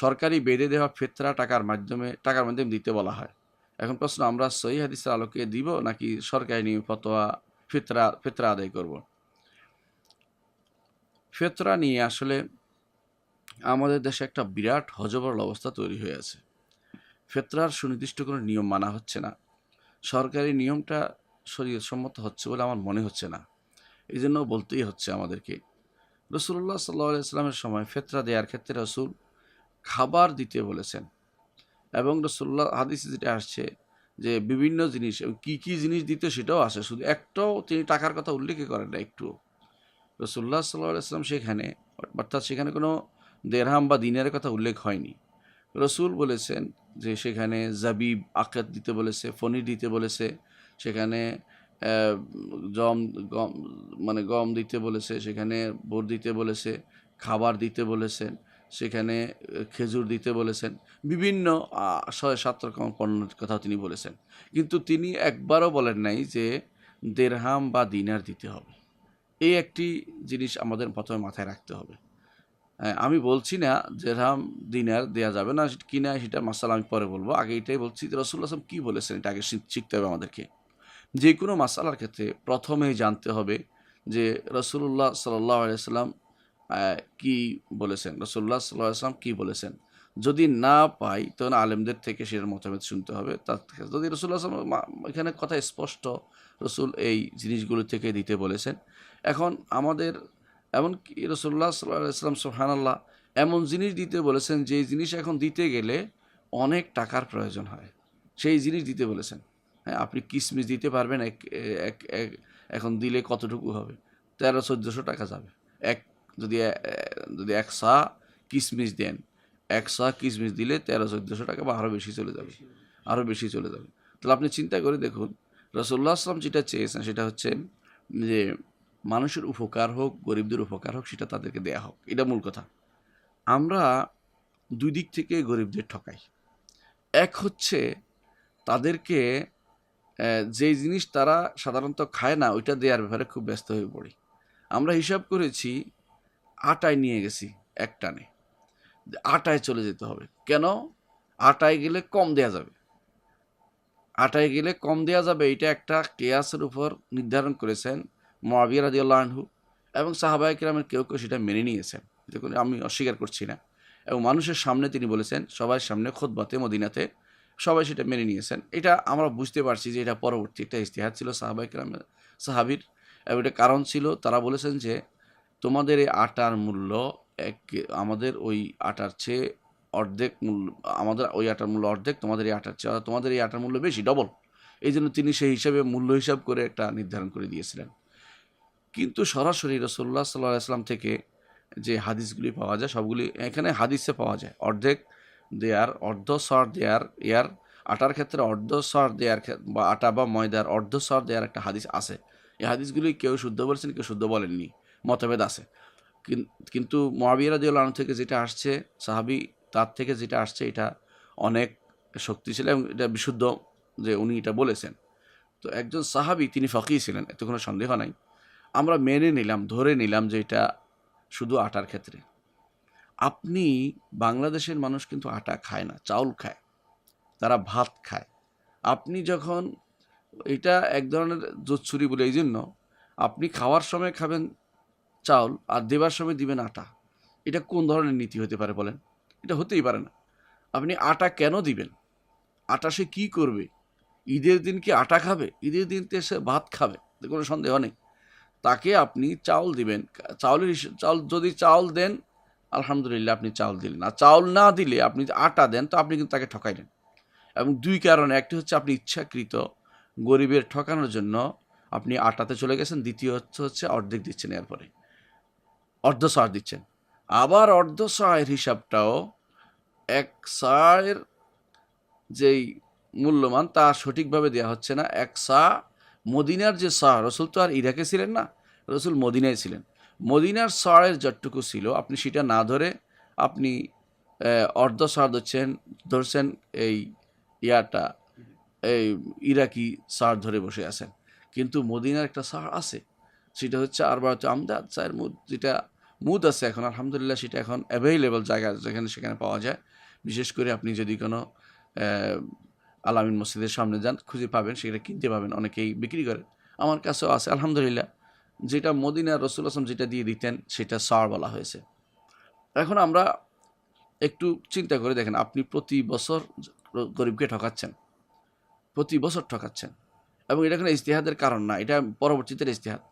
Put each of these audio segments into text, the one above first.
সরকারি বেঁধে দেওয়া ফেতরা টাকার মাধ্যমে টাকার মাধ্যমে দিতে বলা হয়। এখন প্রশ্ন, আমরা সহি হাদিসের আলোকে দিব নাকি সরকারি নিয়ম ফতোয়া, ফেতরা ফেতরা আদায় করব? ফেতরা নিয়ে আসলে আমাদের দেশে একটা বিরাট হজবরল অবস্থা তৈরি হয়ে আছে। ফেতরার সুনির্দিষ্ট কোনো নিয়ম মানা হচ্ছে না। সরকারি নিয়মটা শরীয়তসম্মত হচ্ছে বলে আমার মনে হচ্ছে না। এই জন্য বলতেই হচ্ছে আমাদেরকে। রসুল্লাহ সাল্লাহ ইসলামের সময় ফেতরা দেওয়ার ক্ষেত্রে রসুল খাবার দিতে বলেছেন। এবং রসুল্লাহ হাদিসে যেটা আসছে যে বিভিন্ন জিনিস কী কী জিনিস দিতে সেটাও আসে। শুধু একটাও তিনি টাকার কথা উল্লেখ করেন না একটু রসুল্লাহ সাল্লাহ সেখানে, অর্থাৎ সেখানে কোনো দেড়হাম বা দিনের কথা উল্লেখ হয়নি। রসুল বলেছেন যে সেখানে জাবিব আকাত দিতে বলেছে ফনির দিতে বলেছে, সেখানে জম, গম মানে গম দিতে বলেছে, সেখানে বোর দিতে বলেছে, খাবার দিতে বলেছেন। সেখানে খেজুর দিতে বলেছেন। বিভিন্ন ছয়, সাত রকম পণ্যের কথাও তিনি বলেছেন। কিন্তু তিনি একবারও বলেন নাই যে দেড়হাম বা দিনার দিতে হবে। এই একটি জিনিস আমাদের প্রথমে মাথায় রাখতে হবে। আমি বলছি না দেড়হাম, দিনার দেওয়া যাবে না কি না সেটা মাসালা আমি পরে বলব। আগে এটাই বলছি যে রসুল্লাহ আসলাম কী বলেছেন এটা আগে শিখ- শিখতে হবে আমাদেরকে। যে কোনো মাসালার ক্ষেত্রে প্রথমেই জানতে হবে যে রসুল্লাহ সাল্লাহ আলাইসাল্লাম কী বলেছেন? রসুল্লাহ সাল্লাহ আসলাম কী বলেছেন? যদি না পাই, তখন আলেমদের থেকে সেটার মতামত শুনতে হবে। তার থেকে যদি রসুল্লাহ আসলাম এখানে কথা স্পষ্ট, রসুল এই জিনিসগুলো থেকে দিতে বলেছেন। এখন আমাদের, এমনকি রসুল্লাহ সাল্লাহ ইসলাম সোহানাল্লাহ এমন জিনিস দিতে বলেছেন, যে জিনিস এখন দিতে গেলে অনেক টাকার প্রয়োজন হয়। সেই জিনিস দিতে বলেছেন। হ্যাঁ আপনি কিসমিস দিতে পারবেন এক, এক- এখন দিলে কতটুকু হবে? তেরো, চোদ্দোশো টাকা যাবে। এক যদি যদি এক সা কিসমিস দেন, এক সা কিসমিস দিলে তেরো চোদ্দোশো টাকা বা আরও বেশি চলে যাবে আরও বেশি চলে যাবে। তাহলে আপনি চিন্তা করে দেখুন রসুল্লাহ আসলাম যেটা চেয়েছেন সেটা হচ্ছে যে মানুষের উপকার হোক, গরিবদের উপকার হোক, সেটা তাদেরকে দেয়া হোক। এটা মূল কথা। আমরা দুই দিক থেকে গরিবদের ঠকাই। এক হচ্ছে তাদেরকে যে জিনিস তারা সাধারণত খায় না, ওইটা দেওয়ার ব্যাপারে খুব ব্যস্ত হয়ে পড়ি। আমরা হিসাব করেছি আটায় নিয়ে গেছি এক টানে। আটায় চলে যেতে হবে। কেন? আটায় গেলে কম দেয়া যাবে। আটায় গেলে কম দেয়া যাবে, এটা একটা কেয়াসের উপর নির্ধারণ করেছেন মহাবিয়া রাজি আনহু এবং সাহাবাহিক রামের কেউ কেউ সেটা মেনে নিয়েছেন। এটা কোনো আমি অস্বীকার করছি না। এবং মানুষের সামনে তিনি বলেছেন সবার সামনে খোদবাতে, মদিনাতে সবাই সেটা মেনে নিয়েছেন। এটা আমরা বুঝতে পারছি যে এটা পরবর্তী একটা ইস্তেহার ছিল সাহাবাহিক রামের সাহাবির। এবং এটা কারণ ছিল, তারা বলেছেন যে তোমাদের এই আটার মূল্য এক, আমাদের ওই আটার চেয়ে অর্ধেক মূল্য আমাদের ওই আটার মূল্য অর্ধেক, তোমাদের এই আটার চেয়ে তোমাদের এই আটার মূল্য বেশি ডবল এই জন্য তিনি সেই হিসাবে মূল্য হিসাব করে একটা নির্ধারণ করে দিয়েছিলেন। কিন্তু সরাসরি রসল্লাহ সাল্লাহ আসলাম থেকে যে হাদিসগুলি পাওয়া যায়, সবগুলি এখানে হাদিসে পাওয়া যায়। অর্ধেক দেয়ার, অর্ধ সর দেয়ার, ইয়ার, আটার ক্ষেত্রে অর্ধ সর দেয়ার বা আটা বা ময়দার অর্ধ সর দেয়ার একটা হাদিস আছে। এই হাদিসগুলি কেউ শুদ্ধ বলেছেন, কেউ শুদ্ধ বলেননি। মতভেদ আছে। কিন- কিন্তু মহাবিয়া রাদিউল্লাহ আনহু থেকে যেটা আসছে, সাহাবি তার থেকে যেটা আসছে, এটা অনেক শক্তিশালী এবং এটা বিশুদ্ধ যে উনি এটা বলেছেন। তো একজন সাহাবি তিনি ফকি ছিলেন এতে কোনো সন্দেহ নাই। আমরা মেনে নিলাম, ধরে নিলাম যে এটা শুধু আটার ক্ষেত্রে। আপনি বাংলাদেশের মানুষ কিন্তু আটা খায় না, চাউল খায়, তারা ভাত খায়। আপনি যখন এটা এক ধরনের জোচ্ছুরি বলে এই জন্য আপনি খাওয়ার সময় খাবেন চাউল আর দেবার সময় দিবেন আটা। এটা কোন ধরনের নীতি হতে পারে বলেন? এটা হতেই পারে না। আপনি আটা কেন দিবেন? আটা সে কী করবে? ঈদের দিন কি আটা খাবে? ঈদের দিন তো সে ভাত খাবে কোনো সন্দেহ নেই। তাকে আপনি চাউল দিবেন। চাউলের চাউল যদি চাউল দেন, আলহামদুলিল্লাহ আপনি চাউল দিলেন। আর চাউল না দিলে আপনি আটা দেন, তো আপনি কিন্তু তাকে ঠকাইলেন এবং দুই কারণে, একটি হচ্ছে আপনি ইচ্ছাকৃত গরিবের ঠকানোর জন্য আপনি আটাতে চলে গেছেন, দ্বিতীয় হচ্ছে হচ্ছে অর্ধেক দিচ্ছেন এরপরে। অর্ধ সার দিচ্ছেন। আবার অর্ধ সায়ের হিসাবটাও এক সায়ের যেই মূল্যমান তা সঠিকভাবে দেওয়া হচ্ছে না। এক সা মদিনার যে সা, রসুল তো আর ইরাকে ছিলেন না, রসুল মদিনায় ছিলেন। মদিনার সারের যতটুকু ছিল, আপনি সেটা না ধরে আপনি অর্ধ সার ধরছেন ধরছেন এই ইয়াটা, এই ইরাকি সার ধরে বসে আছেন। কিন্তু মদিনার একটা সার আছে, সেটা হচ্ছে আর আমদাদ চায়ের যেটা মুদ আছে এখন, আলহামদুলিল্লাহ সেটা এখন অ্যাভেলেবল জায়গা যেখানে সেখানে পাওয়া যায়। বিশেষ করে আপনি যদি কোনো আলামিন মসজিদের সামনে যান, খুঁজে পাবেন, সেটা কিনতে পাবেন, অনেকেই বিক্রি করে। আমার কাছেও আছে, আলহামদুলিল্লাহ। যেটা মদিনা রসুল আসলাম যেটা দিয়ে দিতেন, সেটা সার বলা হয়েছে। এখন আমরা একটু চিন্তা করে দেখেন, আপনি প্রতি বছর গরিবকে ঠকাচ্ছেন, প্রতি বছর ঠকাচ্ছেন, এবং এটা কোনো ইস্তেহাদের কারণ না, এটা পরবর্তীতে ইস্তেহাদ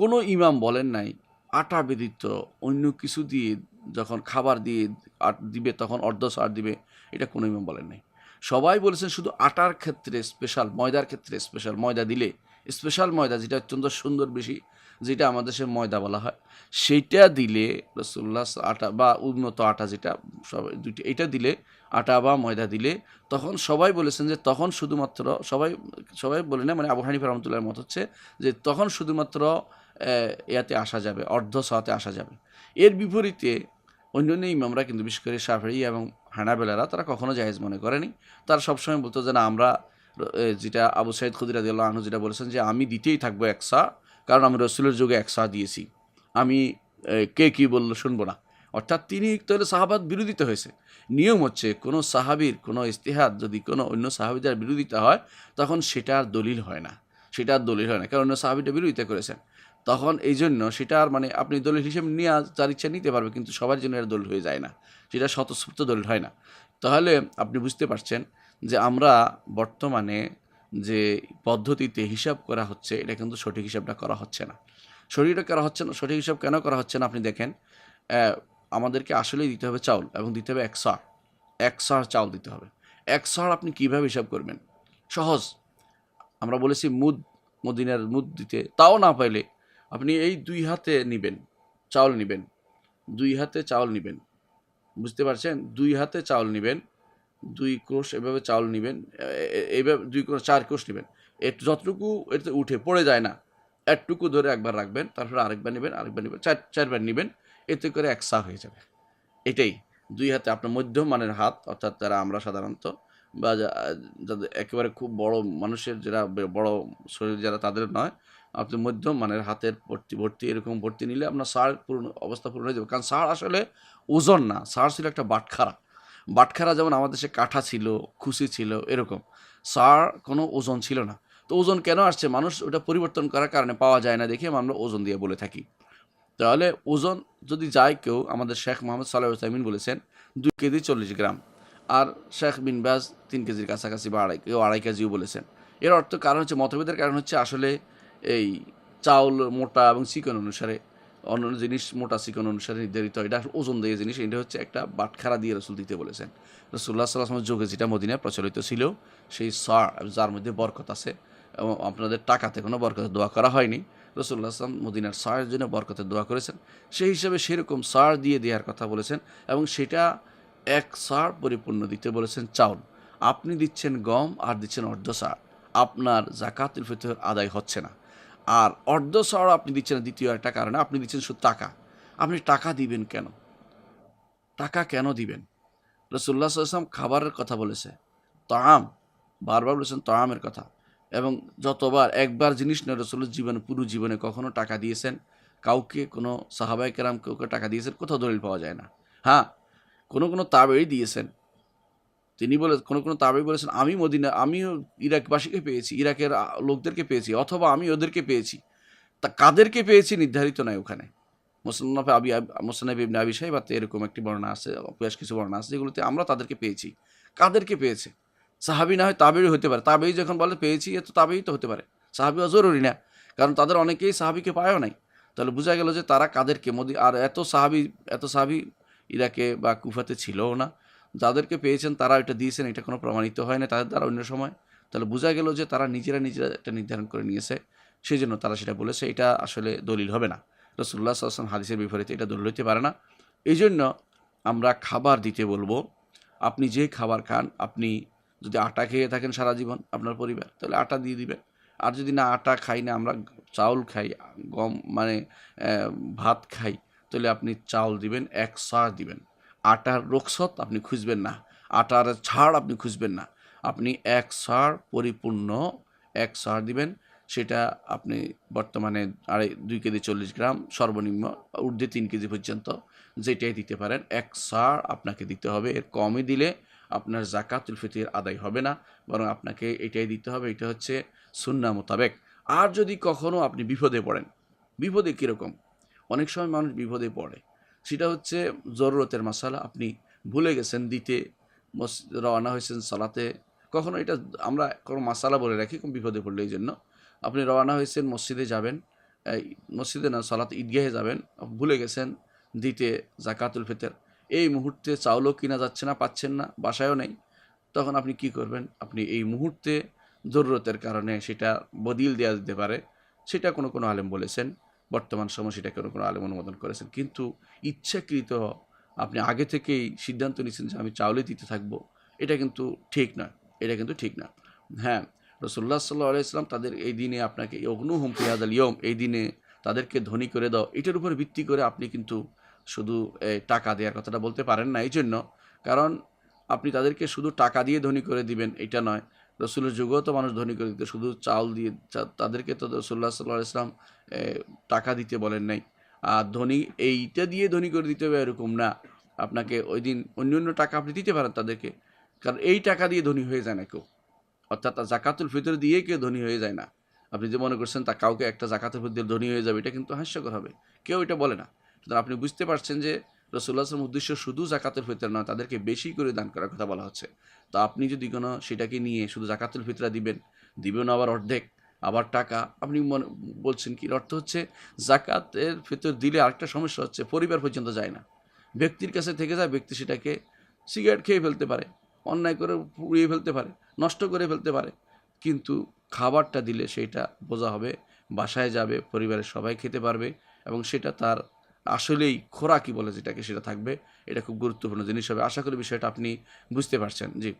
কোনো ইমাম বলেন নাই আটা ব্যতীত অন্য কিছু দিয়ে যখন খাবার দিয়ে আট- দিবে, তখন অর্ধ সার দিবে, এটা কোনো ইমাম বলেন নাই। সবাই বলেছেন শুধু আটার ক্ষেত্রে স্পেশাল ময়দার ক্ষেত্রে স্পেশাল ময়দা দিলে স্পেশাল ময়দা, যেটা অত্যন্ত সুন্দর বেশি, যেটা আমাদের দেশের ময়দা বলা হয় সেইটা দিলে রসুল্লাহ আটা বা উন্নত আটা যেটা সবাই দুইটা, এটা দিলে আটা বা ময়দা দিলে, তখন সবাই বলেছেন যে তখন শুধুমাত্র, সবাই সবাই বলে না মানে আবু হানিফা রহমতুল্লাহর মত হচ্ছে যে তখন শুধুমাত্র ইয়াতে আসা যাবে, অর্ধ সাতে আসা যাবে। এর বিপরীতে অন্য অন্যান্য ইমামরা কিন্তু বিশেষ করে সাফারি এবং হানাবেলারা, তারা কখনো জায়েজ মনে করেনি। তারা সবসময় বলতো যে, না, আমরা যেটা আবু সাইদ খুদিরাদ আনহু যেটা বলেছেন যে, আমি দিতেই থাকব একসা কারণ আমি রসুলের যুগে একসা দিয়েছি। আমি কে কি বলল শুনব না। অর্থাৎ তিনি তাহলে সাহাবাদ বিরোধিতা হয়েছে। নিয়ম হচ্ছে, কোনো সাহাবির কোনো ইস্তেহাদ যদি কোনো অন্য সাহাবিদের বিরোধিতা হয়, তখন সেটা আর দলিল হয় না। সেটা আর দলিল হয় না, কারণ অন্য সাহাবিটা বিরোধিতা করেছেন। তখন এই জন্য সেটা আর মানে আপনি দলিল হিসেবে নিয়ে যার ইচ্ছা নিতে পারবে, কিন্তু সবার জন্য এটা দলিল হয়ে যায় না। সেটা স্বতঃস্ফূর্ত দলিল হয় না। তাহলে আপনি বুঝতে পারছেন যে আমরা বর্তমানে যে পদ্ধতিতে হিসাব করা হচ্ছে, এটা কিন্তু সঠিক হিসাবটা করা হচ্ছে না। সঠিকটা করা হচ্ছে না, সঠিক হিসাব কেন করা হচ্ছে না আপনি দেখেন আমাদেরকে আসলেই দিতে হবে চাউল এবং দিতে হবে এক সার এক সার চাউল দিতে হবে। এক সার আপনি কীভাবে হিসাব করবেন? সহজ। আমরা বলেছি মুদ, মদিনার মুদ দিতে। তাও না পাইলে আপনি এই দুই হাতে নেবেন, চাউল নেবেন, দুই হাতে চাউল নেবেন, বুঝতে পারছেন? দুই হাতে চাউল নেবেন, দুই কোষ এভাবে চাউল নেবেন এইভাবে দুই কোষ চার কোষ নেবেন। একটু যতটুকু এতে উঠে, পড়ে যায় না। একটুকু ধরে একবার রাখবেন, তারপরে আরেকবার নেবেন আরেকবার নেবেন, চার, চারবার নেবেন, এতে করে এক সা হয়ে যাবে। এটাই। দুই হাতে আপনার মধ্যম মানের হাত, অর্থাৎ যারা আমরা সাধারণত বা যাদের একেবারে খুব বড় মানুষের, যারা বড় শরীর যারা তাদের নয় আপনি মধ্যম মানের হাতের ভর্তি ভর্তি, এরকম ভর্তি নিলে আপনার সার পূর্ণ, অবস্থা পূর্ণ হয়ে যাবে। কারণ সার আসলে ওজন না, সার ছিল একটা বাটখারা। বাটখারা যেমন আমাদের দেশে কাঠা ছিল, খুশি ছিল, এরকম। সার কোনো ওজন ছিল না। তো ওজন কেন আসছে? মানুষ ওটা পরিবর্তন করার কারণে পাওয়া যায় না দেখে আমরা ওজন দিয়ে বলে থাকি। তাহলে ওজন যদি যায় কেউ, আমাদের শেখ মোহাম্মদ সাল্লাহ সাইমিন বলেছেন, দুই কেজি চল্লিশ গ্রাম। আর শেখ বিন বাজ তিন কেজির কাছাকাছি বা আড়াই, কেউ আড়াই কেজিও বলেছেন। এর অর্থ কারণ হচ্ছে, মতভেদের কারণ হচ্ছে আসলে এই চাউল, মোটা এবং চিকন অনুসারে অন্য জিনিস মোটা, চিকন অনুসারে নির্ধারিত। হয়। এটা ওজন দিয়ে জিনিস, এটা হচ্ছে একটা বাটখারা দিয়ে রসুল দিতে বলেছেন। রসুল্লাহ সাল্লাহামের যুগে যেটা মদিনায় প্রচলিত ছিল, সেই সার, যার মধ্যে বরকত আছে, এবং আপনাদের টাকাতে কোনো বরকতের দোয়া করা হয়নি। রসুল্লাহ আসলাম মদিনার সারের জন্য বরকতের দোয়া করেছেন। সেই হিসাবে সেরকম সার দিয়ে দেওয়ার কথা বলেছেন, এবং সেটা এক সার পরিপূর্ণ দিতে বলেছেন চাউল। আপনি দিচ্ছেন গম আর দিচ্ছেন অর্ধ সার। আপনার জাকাতুল ফিতর আদায় হচ্ছে না। আর অর্ধ সার আপনি দিচ্ছেন না, দ্বিতীয় একটা কারণে। আপনি দিচ্ছেন শুধু টাকা। আপনি টাকা দিবেন কেন? টাকা কেন দিবেন? রসুল্লাহ আসলাম খাবারের কথা বলেছে। তাম, বারবার বলেছেন তামের কথা। এবং যতবার একবার জিনিস নয় রসুল্লাহ জীবনে, পুরো জীবনে কখনো টাকা দিয়েছেন, কাউকে, কোনো সাহাবাই কেরাম কাউকে টাকা দিয়েছেন, কোথাও দলিল পাওয়া যায় না। হ্যাঁ কোনো কোনো তাবেই দিয়েছেন। তিনি বলে, কোনো কোনো তাবেই বলেছেন, আমি মদিনা আমিও ইরাকবাসীকে পেয়েছি, ইরাকের লোকদেরকে পেয়েছি, অথবা আমি ওদেরকে পেয়েছি। তা কাদেরকে পেয়েছি নির্ধারিত নয় ওখানে। মুসন্নফ আবি মুসন্নফ ইবনে আবি সাহেবাতে এরকম একটি বর্ণনা আছে, বেশ কিছু বর্ণনা আছে, যেগুলোতে আমরা তাদেরকে পেয়েছি, কাদেরকে পেয়েছে। সাহাবি না হয় তাবেই হতে পারে, তাবেই যখন বলে পেয়েছি, এ তো তাবেই তো হতে পারে। সাহাবি জরুরি না, কারণ তাদের অনেকেই সাহাবিকে পায়ও নাই। তাহলে বোঝা গেল যে তারা কাদেরকে, মোদি, আর এত সাহাবি এত সাহাবি ইরাকে বা কুফাতে ছিলও না যাদেরকে পেয়েছেন তারা এটা দিয়েছেন, এটা কোনো প্রমাণিত হয় না, তাদের দ্বারা অন্য সময়। তাহলে বোঝা গেল যে তারা নিজেরা নিজেরা এটা নির্ধারণ করে নিয়েছে সেই জন্য তারা সেটা বলেছে, এটা আসলে দলিল হবে না। রসুল্লাহ আসলাম হাদিসের বিপরীতে এটা দলিল হতে পারে না। এই জন্য আমরা খাবার দিতে বলব, আপনি যে খাবার খান, আপনি যদি আটা খেয়ে থাকেন সারা জীবন আপনার পরিবার, তাহলে আটা দিয়ে দিবেন। আর যদি না আটা খাই না, আমরা চাউল খাই, গম মানে ভাত খাই, তাহলে আপনি চাউল দিবেন, এক সার দিবেন। আটার রোকসত আপনি খুঁজবেন না। আটার ছাড় আপনি খুঁজবেন না। আপনি এক সার পরিপূর্ণ এক সার দিবেন। সেটা আপনি বর্তমানে আড়াই, দুই কেজি চল্লিশ গ্রাম সর্বনিম্ন ঊর্ধ্বে তিন কেজি পর্যন্ত যেটাই দিতে পারেন, এক সার আপনাকে দিতে হবে। এর কমই দিলে আপনার জাকাতুল ফিতির আদায় হবে না, বরং আপনাকে এটাই দিতে হবে, এটা হচ্ছে সুন্না মোতাবেক। আর যদি কখনও আপনি বিপদে পড়েন, বিপদে কীরকম? অনেক সময় মানুষ বিপদে পড়ে। সেটা হচ্ছে জরুরতের মশালা আপনি ভুলে গেছেন দিতে রওনা হয়েছেন সালাতে। কখনো এটা আমরা কোনো মশালা বলে রাখি, কোন বিপদে পড়লে এই জন্য। আপনি রওনা হয়েছেন, মসজিদে যাবেন মসজিদে না, সালাতে ঈদগাহে যাবেন ভুলে গেছেন দিতে, জাকাতুল ফিতর। এই মুহূর্তে চাউলও কিনা যাচ্ছে না, পাচ্ছেন না, বাসায়ও নেই। তখন আপনি কি করবেন? আপনি এই মুহূর্তে জরুরতের কারণে সেটা বদিল দেওয়া যেতে পারে। সেটা কোনো কোনো আলেম বলেছেন। বর্তমান সময় সেটা কোনো আলেম অনুমোদন করেছেন। কিন্তু ইচ্ছাকৃত আপনি আগে থেকেই সিদ্ধান্ত নিচ্ছেন যে আমি চাউলে দিতে থাকব, এটা কিন্তু ঠিক নয়। এটা কিন্তু ঠিক না। হ্যাঁ রসুল্লাহ সাল্লাহ আলাইসলাম তাদের এই দিনে আপনাকে অগ্নু হুম ফিয়াদ ইয়ম এই দিনে তাদেরকে ধনী করে দাও, এটার উপর ভিত্তি করে আপনি কিন্তু শুধু টাকা দেওয়ার কথাটা বলতে পারেন না। এই জন্য কারণ আপনি তাদেরকে শুধু টাকা দিয়ে ধনী করে দিবেন, এটা নয়। রসুলের যুগেও তো মানুষ ধনী করে দিতে, শুধু চাউল দিয়ে তাদেরকে তো রসুল্লাহ সাল্লাহ ইসলাম টাকা দিতে বলেন নাই। আর ধনী এইটা দিয়ে ধনী করে দিতে হবে এরকম না। আপনাকে ওই দিন অন্য অন্য টাকা আপনি দিতে পারেন তাদেরকে, কারণ এই টাকা দিয়ে ধনী হয়ে যায় না কেউ। অর্থাৎ জাকাতুল ফিতর দিয়ে কেউ ধনী হয়ে যায় না। আপনি যে মনে করছেন তা কাউকে একটা জাকাতুল ফিতর ধনী হয়ে যাবে, এটা কিন্তু হাস্যকর হবে। কেউ এটা বলে না। আপনি বুঝতে পারছেন যে রসুল্লাহ আসলাম উদ্দেশ্য শুধু জাকাতুল ফিতর নয়, তাদেরকে বেশি করে দান করার কথা বলা হচ্ছে। তো আপনি যদি কোনো সেটাকে নিয়ে শুধু জাকাতুল ফিতরা দিবেন দিবেন আবার অর্ধেক, আবার টাকা, আপনি মনে বলছেন কি? অর্থ হচ্ছে জাকাতের ফিতর দিলে আরেকটা সমস্যা হচ্ছে পরিবার পর্যন্ত যায় না। ব্যক্তির কাছে থেকে যায়, ব্যক্তি সেটাকে সিগারেট খেয়ে ফেলতে পারে, অন্যায় করে পুড়িয়ে ফেলতে পারে, নষ্ট করে ফেলতে পারে, কিন্তু খাবারটা দিলে সেটা বোঝা হবে, বাসায় যাবে, পরিবারের সবাই খেতে পারবে এবং সেটা তার আসলেই খোরাকি বলে যেটাকে সেটা থাকবে, এটা খুব গুরুত্বপূর্ণ জিনিস হবে। আশা করি বিষয়টা আপনি বুঝতে পারছেন জি